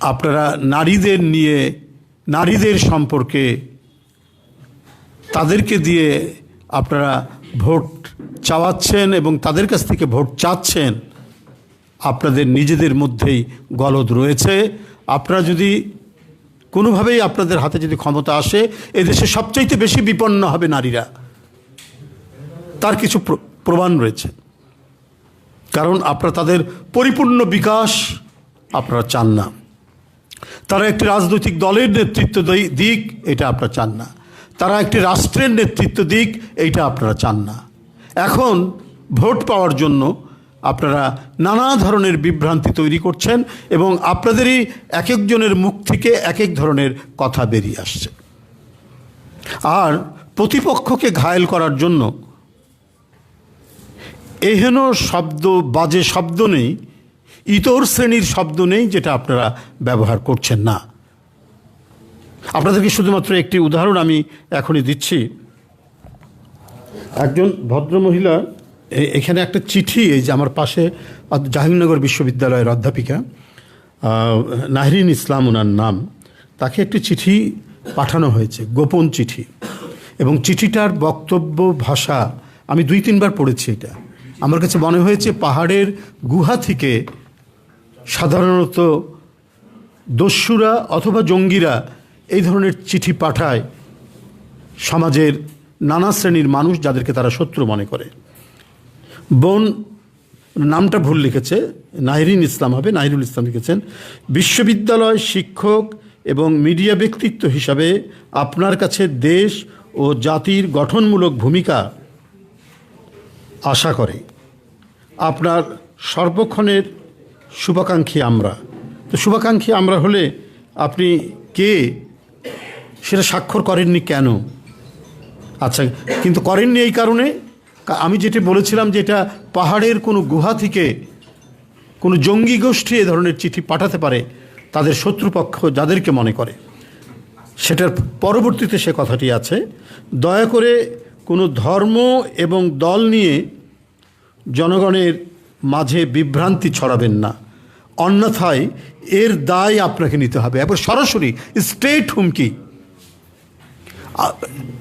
আপনারা নারীদের নিয়ে, নারীদের সম্পর্কে তাদেরকে দিয়ে আপনারা ভোট চাওয়াচ্ছেন এবং তাদের কাছ থেকে ভোট চাচ্ছেন, আপনাদের নিজেদের মধ্যেই গলদ রয়েছে। আপনারা যদি কোনোভাবেই আপনাদের হাতে যদি ক্ষমতা আসে, এদেশে সবচাইতে বেশি বিপন্ন হবে নারীরা। তার কিছু প্র- প্রমাণ রয়েছে। কারণ আপনারা তাদের পরিপূর্ণ বিকাশ আপনারা চান না। তারা একটি রাজনৈতিক দলের নেতৃত্ব দিক, এটা আপনারা চান না। তারা একটি রাষ্ট্রের নেতৃত্ব দিক, এইটা আপনারা চান না। এখন ভোট পাওয়ার জন্য আপনারা নানা ধরনের বিভ্রান্তি তৈরি করছেন এবং আপনাদেরই এক একজনের মুখ থেকে এক এক ধরনের কথা বেরিয়ে আসছে। আর প্রতিপক্ষকে ঘায়েল করার জন্য এহেন শব্দ, বাজে শব্দ নেই ইতর শ্রেণির শব্দ নেই যেটা আপনারা ব্যবহার করছেন না। আপনাদেরকে শুধুমাত্র একটি উদাহরণ আমি এখনই দিচ্ছি। একজন ভদ্রমহিলা এখানে একটা চিঠি, এই যে আমার পাশে জাহাঙ্গীরনগর বিশ্ববিদ্যালয়ের অধ্যাপিকা নাহরিন ইসলাম ওনার নাম, তাকে একটি চিঠি পাঠানো হয়েছে, গোপন চিঠি। এবং চিঠিটার বক্তব্য, ভাষা, আমি দুই তিনবার পড়েছি এটা। আমার কাছে মনে হয়েছে পাহাড়ের গুহা থেকে সাধারণত দস্যুরা অথবা জঙ্গিরা এই ধরনের চিঠি পাঠায় সমাজের নানা শ্রেণির মানুষ যাদেরকে তারা শত্রু মনে করে। বোন নামটা ভুল লিখেছে নাহিরিন ইসলাম হবে, নাহিরুল ইসলাম লিখেছেন, বিশ্ববিদ্যালয় শিক্ষক এবং মিডিয়া ব্যক্তিত্ব হিসাবে আপনার কাছে দেশ ও জাতির গঠনমূলক ভূমিকা আশা করে। আপনার সর্বক্ষণের শুভাকাঙ্ক্ষী আমরা। তো শুভাকাঙ্ক্ষী আমরা হলে আপনি কে? সেটা স্বাক্ষর করেননি কেন? আচ্ছা কিন্তু করেননি এই কারণে? আমি যেটা বলেছিলাম যে এটা পাহাড়ের কোনো গুহা থেকে কোনো জঙ্গি গোষ্ঠী এ ধরনের চিঠি পাঠাতে পারে, তাদের শত্রুপক্ষ যাদেরকে মনে করে। সেটার পরবর্তীতে সে কথাটি আছে, দয়া করে কোনো ধর্ম এবং দল নিয়ে জনগণের মাঝে বিভ্রান্তি ছড়াবেন না। অন্যথায় এর দায় আপনাকে নিতে হবে। এবার সরাসরি স্টেট হুমকি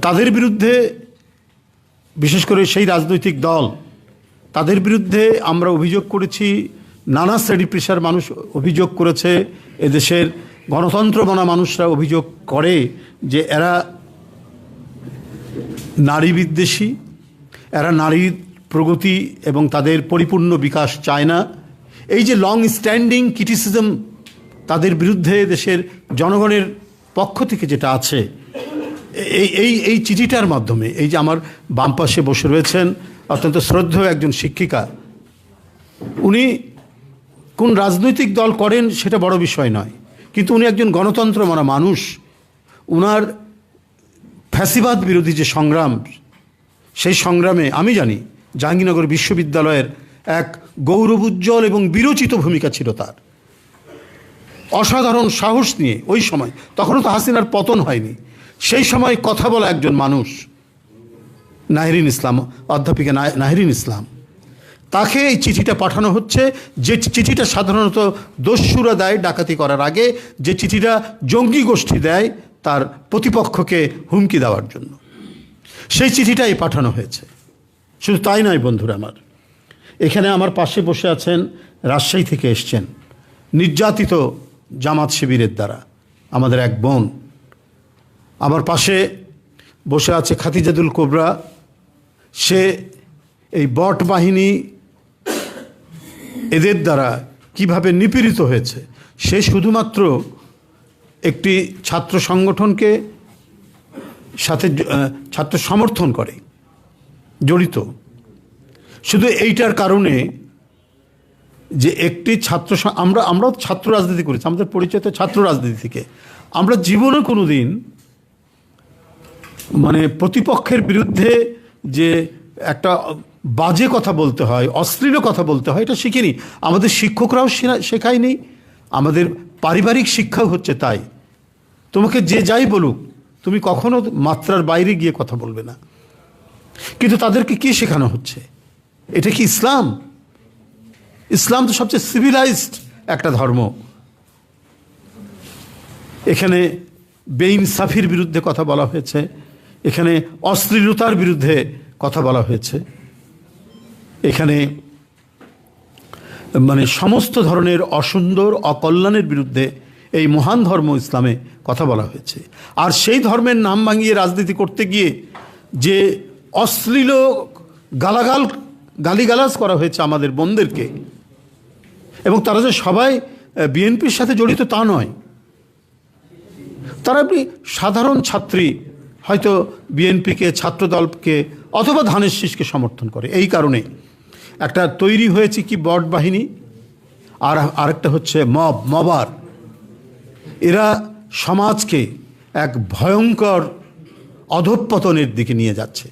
তাদের বিরুদ্ধে, বিশেষ করে সেই রাজনৈতিক দল, তাদের বিরুদ্ধে আমরা অভিযোগ করেছি, নানা শ্রেণি পেশার মানুষ অভিযোগ করেছে, এদেশের গণতন্ত্র মনা মানুষরা অভিযোগ করে যে এরা নারী বিদ্বেষী, এরা নারীর প্রগতি এবং তাদের পরিপূর্ণ বিকাশ চায় না। এই যে লং স্ট্যান্ডিং ক্রিটিসিজম তাদের বিরুদ্ধে দেশের জনগণের পক্ষ থেকে যেটা আছে, এই এই এই চিঠিটার মাধ্যমে, এই যে আমার বাম পাশে বসে রয়েছেন অত্যন্ত শ্রদ্ধেয় একজন শিক্ষিকা, উনি কোন রাজনৈতিক দল করেন সেটা বড় বিষয় নয়, কিন্তু উনি একজন গণতন্ত্র মানা মানুষ, উনার ফ্যাসিবাদ বিরোধী যে সংগ্রাম, সেই সংগ্রামে আমি জানি জাহাঙ্গীরনগর বিশ্ববিদ্যালয়ের এক গৌরবোজ্জ্বল এবং বিরচিত ভূমিকা ছিল তার। অসাধারণ সাহস নিয়ে ওই সময়, তখনও তো হাসিনার পতন হয়নি, সেই সময় কথা বলা একজন মানুষ, নাহরিন ইসলাম, অধ্যাপিকা নাহরিন ইসলাম। তাকে এই চিঠিটা পাঠানো হচ্ছে, যে চিঠিটা সাধারণত দস্যুরা দেয় ডাকাতি করার আগে, যে চিঠিটা জঙ্গি গোষ্ঠী দেয় তার প্রতিপক্ষকে হুমকি দেওয়ার জন্য। সেই চিঠিটাই পাঠানো হয়েছে। শুধু তাই নয় বন্ধুরা আমার, এখানে আমার পাশে বসে আছেন, রাজশাহী থেকে এসছেন নির্যাতিত জামাত শিবিরের দ্বারা আমাদের এক বোন। আমার পাশে বসে আছে খাতিজাদুল কোবরা। সে এই বট বাহিনী এদের দ্বারা কীভাবে নিপীড়িত হয়েছে, সে শুধুমাত্র একটি ছাত্র সংগঠনকে সাথে ছাত্র সমর্থন করে। জড়িত। শুধু এইটার কারণে যে একটি ছাত্র আমরা, আমরাও ছাত্র রাজনীতি করেছি, আমাদের পরিচয় তো ছাত্র রাজনীতি থেকে। আমরা জীবনে কোনো দিন মানে প্রতিপক্ষের বিরুদ্ধে যে একটা বাজে কথা বলতে হয়, অশ্লীল কথা বলতে হয়, এটা শিখিনি। আমাদের শিক্ষকরাও শেখায়নি, আমাদের পারিবারিক শিক্ষাও হচ্ছে তাই। তোমাকে যে যাই বলুক, তুমি কখনো মাত্রার বাইরে গিয়ে কথা বলবে না। কিন্তু তাদেরকে কি শেখানো হচ্ছে? এটা কি ইসলাম? ইসলাম তো সবচেয়ে সিভিলাইজড একটা ধর্ম। এখানে বেইনসাফির বিরুদ্ধে কথা বলা হয়েছে। এখানে অশ্লীলতার বিরুদ্ধে কথা বলা হয়েছে। এখানে মানে সমস্ত ধরনের অসুন্দর, অকল্যাণের বিরুদ্ধে এই মহান ধর্ম ইসলামে কথা বলা হয়েছে। আর সেই ধর্মের নাম ভাঙিয়ে রাজনীতি করতে গিয়ে যে অশ্লীল গালাগাল, গালিগালাজ করা হয়েছে আমাদের বোনদেরকে এবং তারা যে সবাই বিএনপির সাথে জড়িত তা নয়। তারা আপনি সাধারণ ছাত্রী, হয়তো বিএনপিকে, ছাত্রদলকে অথবা ধানের শীষকে সমর্থন করে। এই কারণে একটা তৈরি হয়েছে কি বট বাহিনী, আর আরেকটা হচ্ছে মব, মবার। এরা সমাজকে এক ভয়ঙ্কর অধঃপতনের দিকে নিয়ে যাচ্ছে।